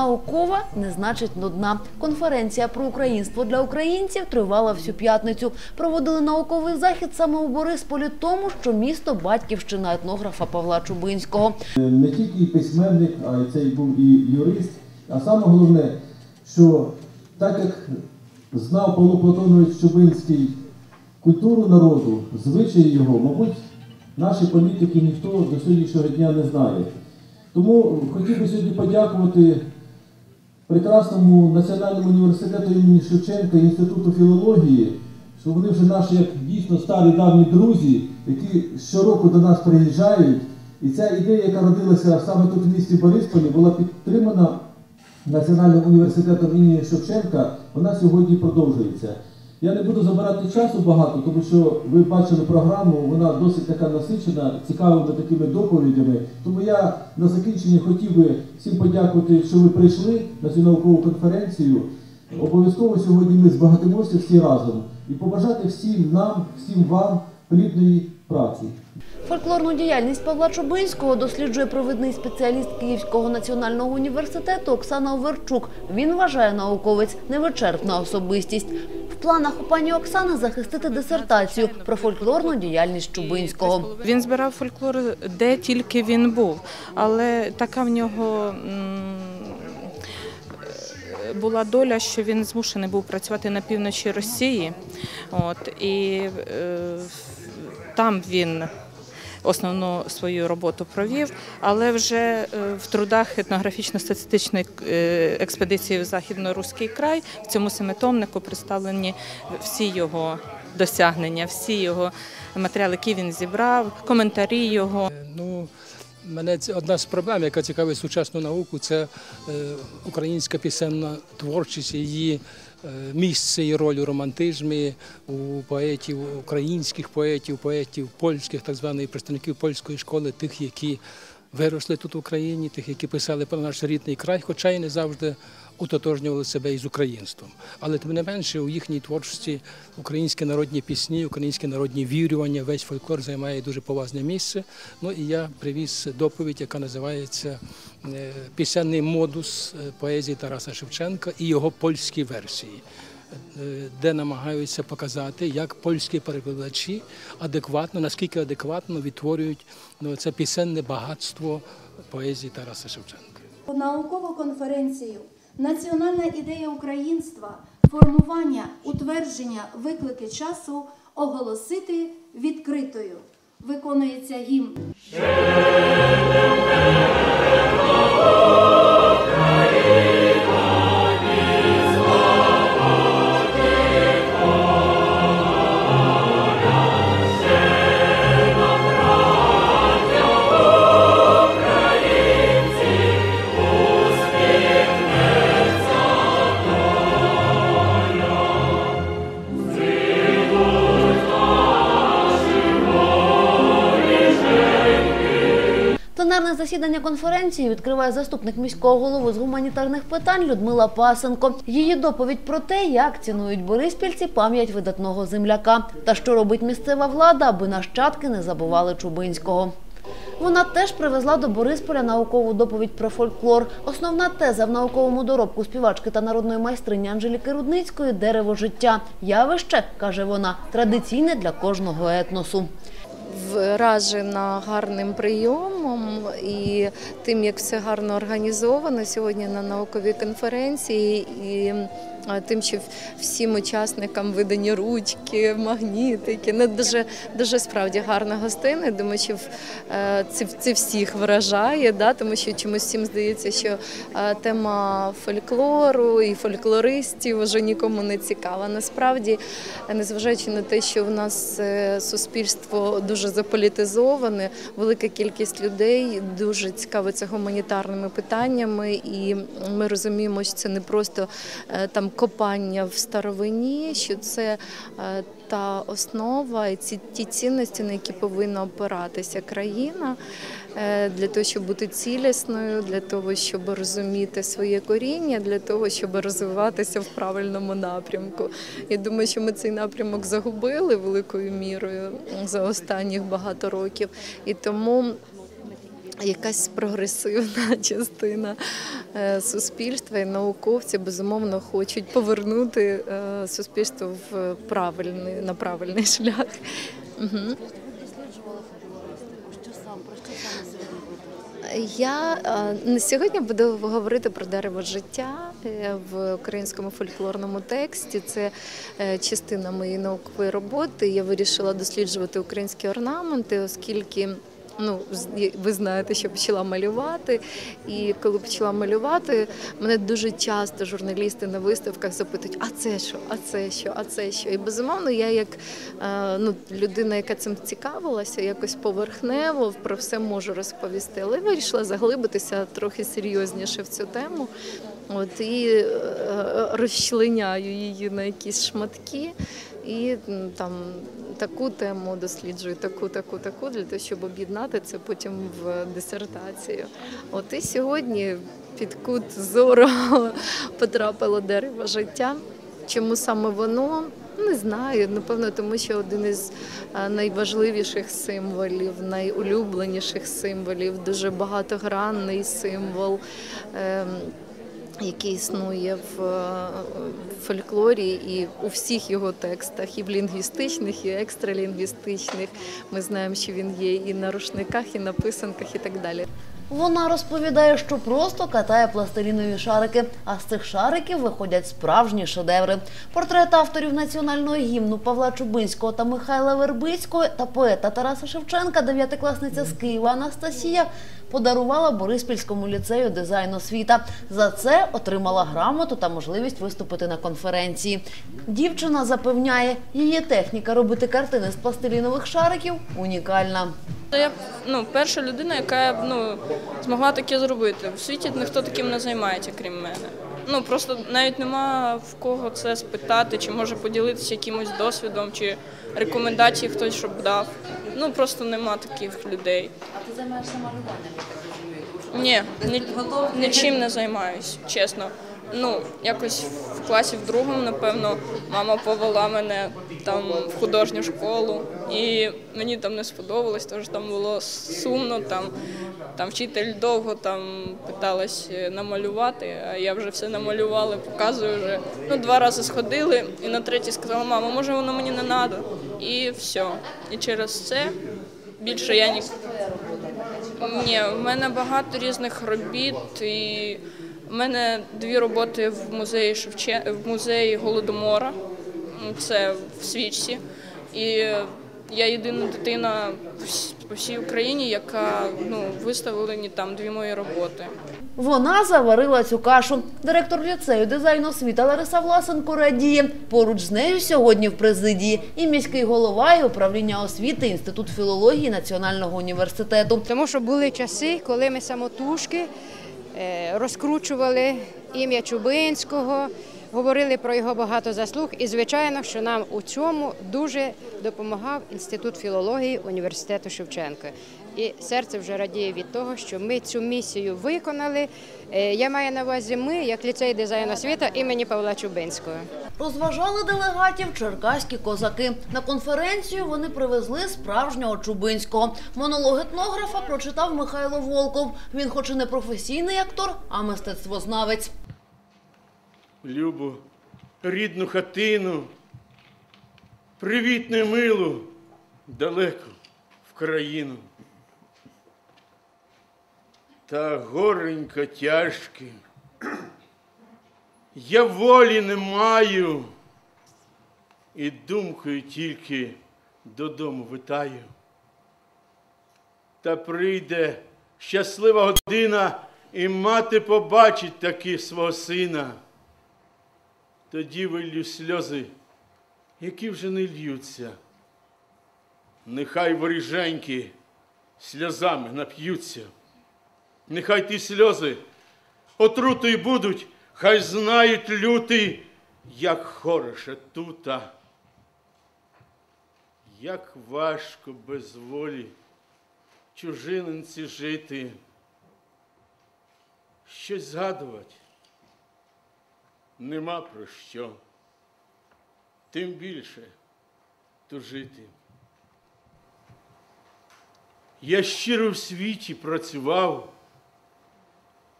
Наукова не значить нудна. Конференція про українство для українців тривала всю п'ятницю. Проводили науковий захід саме у Борисполі, тому що місто батьківщина етнографа Павла Чубинського. не тільки письменник, а й цей був і юрист. А саме головне, що так як знав Павло Платонович Чубинський культуру народу, звичаї його, мабуть, наші політики ніхто до сьогоднішнього дня не знає. Тому хотів би сьогодні подякувати прекрасному національному університету імені Шевченка і Інституту філології, що вони вже наші як дійсно старі давні друзі, які щороку до нас приїжджають. І ця ідея, яка родилася саме тут в місті Борисполі, була підтримана Національним університетом імені Шевченка, вона сьогодні продовжується. Я не буду забирати часу багато, тому що ви бачили програму, вона досить така насичена, цікавими такими доповідями. Тому я на закінчення хотів би всім подякувати, що ви прийшли на цю наукову конференцію. Обов'язково сьогодні ми збагатимося всі разом і побажати всім нам, всім вам плідної праці. Фольклорну діяльність Павла Чубинського досліджує провідний спеціаліст Київського національного університету Оксана Оверчук. Він вважає науковець невичерпна особистість. Планах у пані Оксани захистити дисертацію про фольклорну діяльність Чубинського. Він збирав фольклор де тільки він був, але така в нього була доля, що він змушений був працювати на півночі Росії. От, і е, там він основну свою роботу провів, але вже е, в трудах етнографічно-статистичної е, експедиції в Західно-Руський край в цьому семитомнику представлені всі його досягнення, всі його матеріали, які він зібрав, коментарі його. Ну, мене одна з проблем, яка цікавить сучасну науку, це е, українська пісенна творчість, її е, місце і роль у романтизмі, у поетів, українських поетів, поетів польських, так званих представників польської школи, тих, які виросли тут в Україні, тих, які писали про наш рідний край, хоча й не завжди утотожнювали себе із українством. Але тим не менше у їхній творчості українські народні пісні, українські народні вірювання, весь фольклор займає дуже поважне місце. Ну і я привіз доповідь, яка називається е, Пісенний модус е, поезії Тараса Шевченка і його польські версії. е, Де намагаються показати, як польські перекладачі адекватно, наскільки адекватно відтворюють ну, це пісенне багатство поезії Тараса Шевченка. наукову конференцію Національна ідея українства, формування, утвердження, виклики часу оголосити відкритою. Виконується гімн. Конференції відкриває заступник міського голови з гуманітарних питань Людмила Пасенко. Її доповідь про те, як цінують бориспільці пам'ять видатного земляка та що робить місцева влада, аби нащадки не забували Чубинського. Вона теж привезла до Борисполя наукову доповідь про фольклор. Основна теза в науковому доробку співачки та народної майстрині Анжеліки Рудницької дерево життя. Явище, каже вона, традиційне для кожного етносу. Вражена гарним прийомом і тим, як все гарно організовано сьогодні на науковій конференції, і тим, що всім учасникам видані ручки, магнітики. Ну, дуже, дуже справді гарна гостина. Думаю, що е, це, це всіх вражає, да? тому що чомусь всім здається, що е, тема фольклору і фольклористів вже нікому не цікава. Насправді, незважаючи на те, що в нас е, суспільство дуже заполітизоване, велика кількість людей дуже цікавиться гуманітарними питаннями, і ми розуміємо, що це не просто там копання в старовині, що це е, та основа і ці ті цінності, на які повинна опиратися країна. е, Для того, щоб бути цілісною, для того, щоб розуміти своє коріння, для того, щоб розвиватися в правильному напрямку. Я думаю, що ми цей напрямок загубили великою мірою за останніх багато років. І тому якась прогресивна частина е, суспільства і науковці безумовно хочуть повернути е, суспільство в правильний на правильний шлях. Угу. Я е, сьогодні буду говорити про дерево життя в українському фольклорному тексті. Це частина моєї наукової роботи. Я вирішила досліджувати українські орнаменти, оскільки. Ну, ви знаєте, що почала малювати, і коли почала малювати, мене дуже часто журналісти на виставках запитують: а це що, а це що, а це що? І безумовно, я як е, ну, людина, яка цим цікавилася, якось поверхнево про все можу розповісти, але вирішила заглибитися трохи серйозніше в цю тему. От і е, розчленяю її на якісь шматки. І там таку тему досліджую, таку, таку, таку, для того, щоб об'єднати це потім в дисертацію. От і сьогодні під кут зору потрапило дерево життя. Чому саме воно? Не знаю. Напевно, тому що один із е, найважливіших символів, найулюбленіших символів, дуже багатогранний символ. Який існує в е, фольклорі і у всіх його текстах, і в лінгвістичних, і екстралінгвістичних. Ми знаємо, що він є і на рушниках, і на писанках, і так далі. Вона розповідає, що просто катає пластилінові шарики, а з цих шариків виходять справжні шедеври. Портрет авторів національного гімну Павла Чубинського та Михайла Вербицького та поета Тараса Шевченка, дев'ятикласниця з Києва Анастасія, подарувала Бориспільському ліцею дизайн освіта. За це отримала грамоту та можливість виступити на конференції. Дівчина запевняє, її техніка робити картини з пластилінових шариків унікальна. Я ну, перша людина, яка ну, змогла таке зробити. В світі ніхто таким не займається, крім мене. Ну просто навіть нема в кого це спитати, чи може поділитися якимось досвідом, чи рекомендації хтось щоб дав. Ну просто нема таких людей. А ти займаєшся малюванням? Ні, ні нічим не займаюсь, чесно. Ну, якось в класі в другому, напевно, мама повела мене там в художню школу, і мені там не сподобалось, тому що там було сумно. Там, там вчитель довго там питалась е, намалювати, а я вже все намалювала, показую вже. Ну, два рази сходили, і на третій сказала, мама, може воно мені не треба. І все. І через це більше я ні. Ні, в мене багато різних робіт, і в мене дві роботи в музеї Шевче... в музеї Голодомора. Це в свічці. І я єдина дитина по всій Україні, яка ну, виставлені там дві мої роботи. Вона заварила цю кашу. Директор ліцею дизайну освіти Лариса Власенко радіє. Поруч з нею сьогодні в президії і міський голова, і управління освіти, інститут філології Національного університету. Тому що були часи, коли ми самотужки розкручували ім'я Чубинського, говорили про його багато заслуг. І, звичайно, що нам у цьому дуже допомагав інститут філології університету Шевченка. І серце вже радіє від того, що ми цю місію виконали. Е, Я маю на увазі ми, як ліцей дизайну освіти імені Павла Чубинського. Розважали делегатів черкаські козаки. На конференцію вони привезли справжнього Чубинського. Монолог етнографа прочитав Михайло Волков. Він, хоч і не професійний актор, а мистецтвознавець. Любу, рідну хатину, привітну і милу, далеко в країну. Та горенько тяжке, я волі не маю, і думкою тільки додому витаю. Та прийде щаслива година, і мати побачить таки свого сина. Тоді вилью сльози, які вже не льються. Нехай воріженьки сльозами нап'ються. Нехай ті сльози отрутою будуть, хай знають люти, як хороше тута. Як важко без волі чужининці жити, щось згадувати нема про що. Тим більше тужити. Я щиро в світі працював,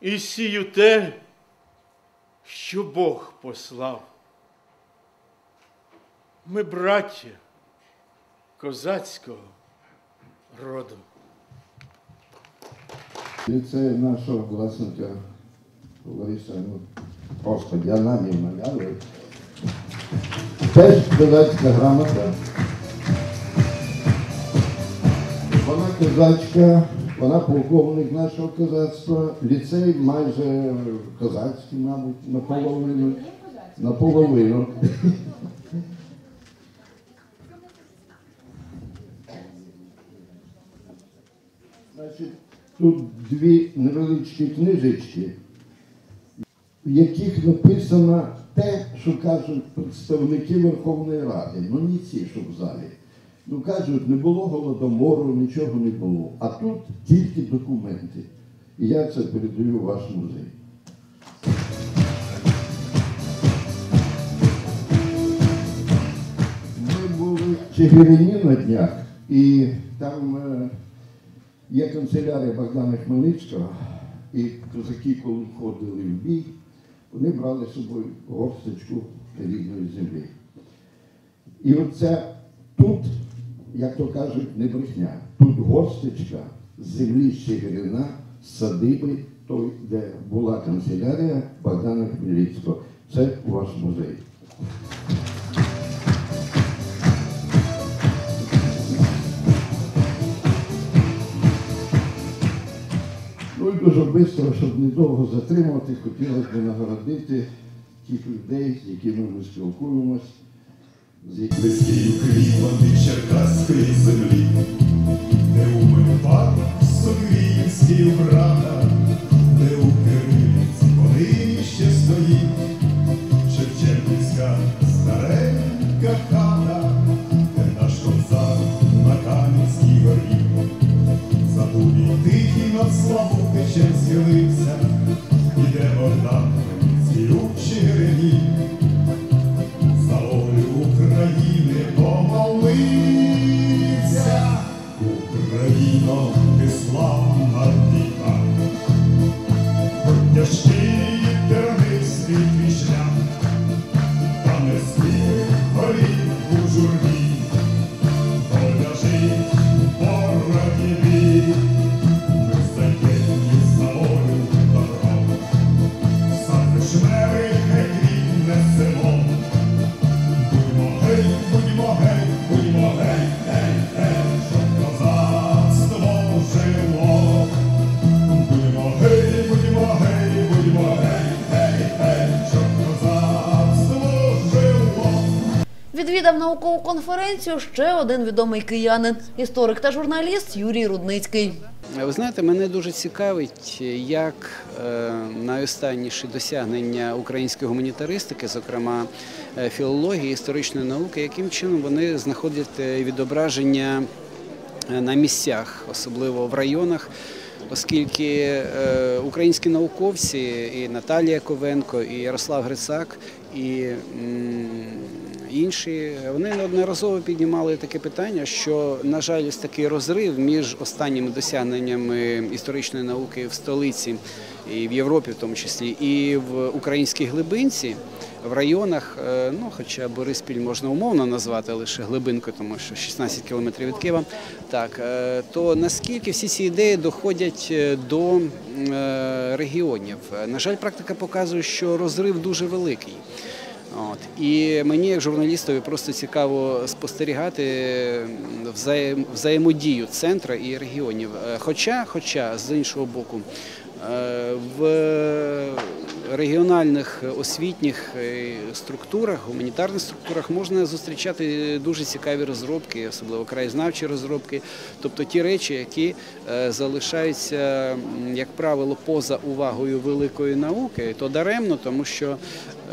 і сію те, що Бог послав. Ми браття козацького роду. Ліцей нашого власника Лариса, ну, я намір нав'язую. Теж козацька грамота. Вона козачка, вона полковник нашого козацтва. Ліцей майже козацький, мабуть, наполовину. Наполовину. Значить, тут дві невеличкі книжечки, в яких написано те, що кажуть представники Верховної Ради. Ну не ці, що в залі. Ну кажуть, не було голодомору, нічого не було. А тут тільки документи. І я це передаю в ваш музей. Ми були в Чигирині на днях, і там е, є канцелярія Богдана Хмельницького, і козаки, коли входили в бій, вони брали з собою горсточку рідної землі. І оце тут, як то кажуть, не брехня. Тут горсточка з землі Чигирина, з садиби, той, де була канцелярія Богдана Хмельницького. Це ваш музей. Ну і дуже швидко, щоб недовго затримувати, хотілося б нагородити тих людей, з якими ми спілкуємось, Близький Україн, черкаської землі, де у Мельпах Софіївський брата, де у Кирилівці вони ще стоїть, Шевченківська старенька хата, де наш козак на Кам'янській горі. Забув і тихий над Славутичем схилився, Україно, ти славна віка. Відвідав наукову конференцію ще один відомий киянин, історик та журналіст Юрій Рудницький. Ви знаєте, мене дуже цікавить, як е, найостанніші досягнення української гуманітаристики, зокрема е, філології, історичної науки, яким чином вони знаходять е, відображення на місцях, особливо в районах. Оскільки українські науковці, і Наталія Ковенко, і Ярослав Грицак, і інші, вони неодноразово піднімали таке питання, що, на жаль, ось такий розрив між останніми досягненнями історичної науки в столиці і в Європі, в тому числі, і в українській глибинці. В районах, е, ну хоча Бориспіль можна умовно назвати лише глибинкою, тому що 16 кілометрів від Києва. Так е, то наскільки всі ці ідеї доходять е, до регіонів? На жаль, практика показує, що розрив дуже великий. От. І мені, як журналістові, просто цікаво спостерігати взаєм- взаємодію центра і регіонів. Хоча, хоча з іншого боку, в регіональних освітніх е, структурах, гуманітарних структурах можна зустрічати дуже цікаві розробки, особливо краєзнавчі розробки, тобто ті речі, які е, залишаються, як правило, поза увагою великої науки, то даремно, тому що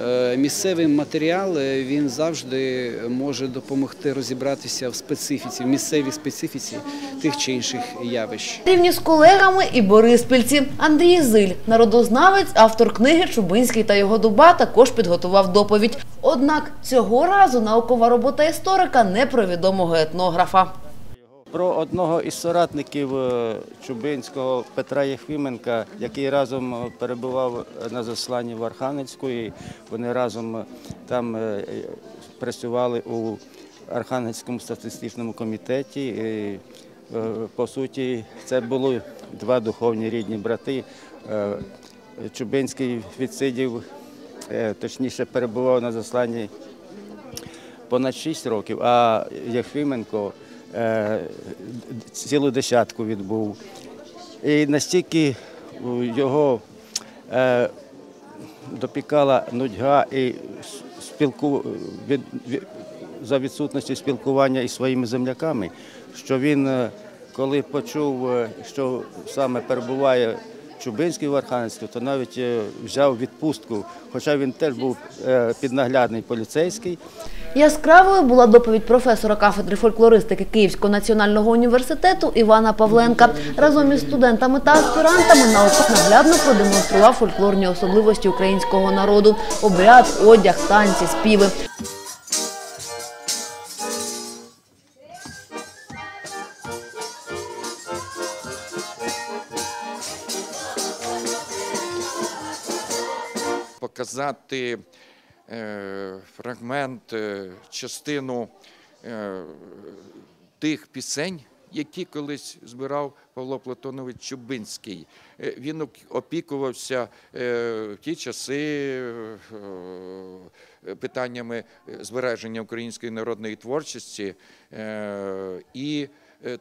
е, місцевий матеріал е, він завжди може допомогти розібратися в специфіці, в місцевій специфіці тих чи інших явищ. Рівні з колегами і бориспільці. Андрій Зиль, народознавець, автор книги Чубинський та його дуба, також підготував доповідь. Однак цього разу наукова робота історика не про відомого етнографа. Про одного із соратників е, Чубинського Петра Єхвіменка, який разом е, перебував на засланні в Архангельську, і вони разом е, там працювали у Архангельському статистичному комітеті. І, По суті, це були два духовні рідні брати. Чубинський відсидів, е, точніше перебував на засланні понад 6 років, а Єфименко е, цілу десятку відбув. І настільки його е, допікала нудьга і спілку, за відсутності спілкування із своїми земляками, що він, коли почув, що саме перебуває Чубинський в Архангельську, то навіть е, взяв відпустку, хоча він теж був е, піднаглядний поліцейський. Яскравою була доповідь професора кафедри фольклористики Київського національного університету Івана Павленка. Разом із студентами та аспірантами науково наглядно продемонстрував фольклорні особливості українського народу – обряд, одяг, танці, співи. Показати е, фрагмент, е, частину е, тих пісень, які колись збирав Павло Платонович Чубинський. Він опікувався в ті часи питаннями збереження української народної творчості. І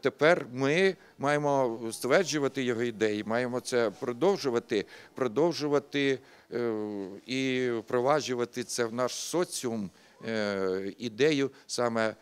тепер ми маємо стверджувати його ідеї, маємо це продовжувати, продовжувати е, і впроваджувати це в наш соціум. е, Ідею саме е,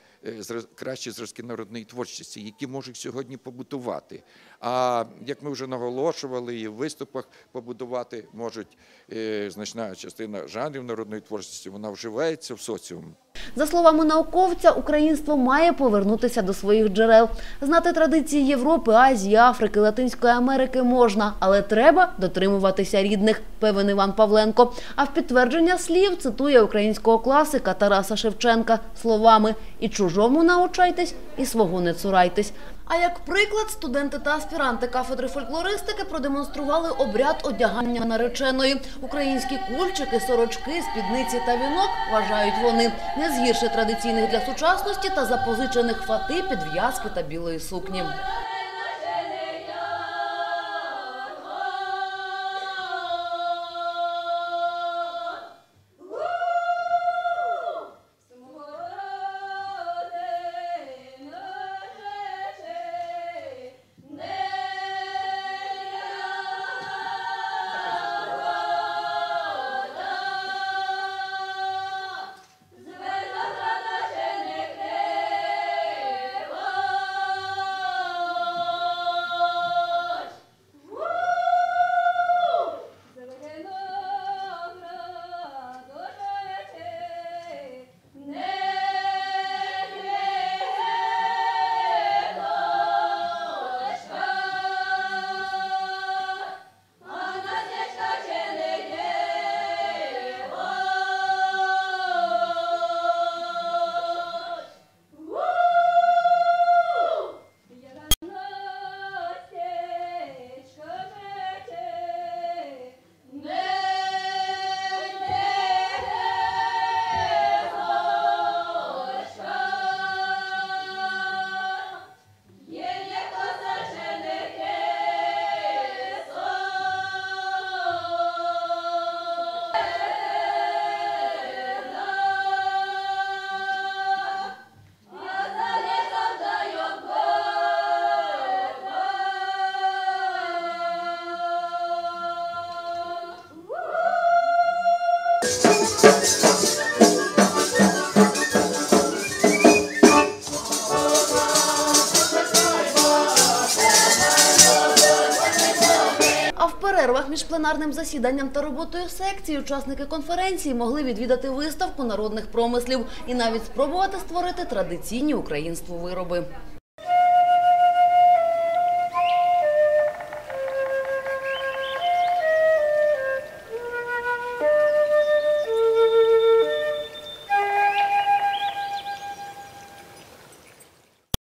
кращі зразки народної творчості, які можуть сьогодні побутувати. А як ми вже наголошували і в виступах побудувати можуть е, значна частина жанрів народної творчості, вона вживається в соціум. За словами науковця, українство має повернутися до своїх джерел. Знати традиції Європи, Азії, Африки, Латинської Америки можна, але треба дотримуватися рідних, певен Іван Павленко. А в підтвердження слів цитує українського класика Тараса Шевченка словами «І чужому научайтесь, і свого не цурайтесь». А як приклад, студенти та аспіранти кафедри фольклористики продемонстрували обряд одягання нареченої. Українські кульчики, сорочки, спідниці та вінок, вважають вони, не згірше традиційних для сучасності та запозичених фати, підв'язки та білої сукні. А в перервах між пленарним засіданням та роботою секції учасники конференції могли відвідати виставку народних промислів і навіть спробувати створити традиційні українству вироби.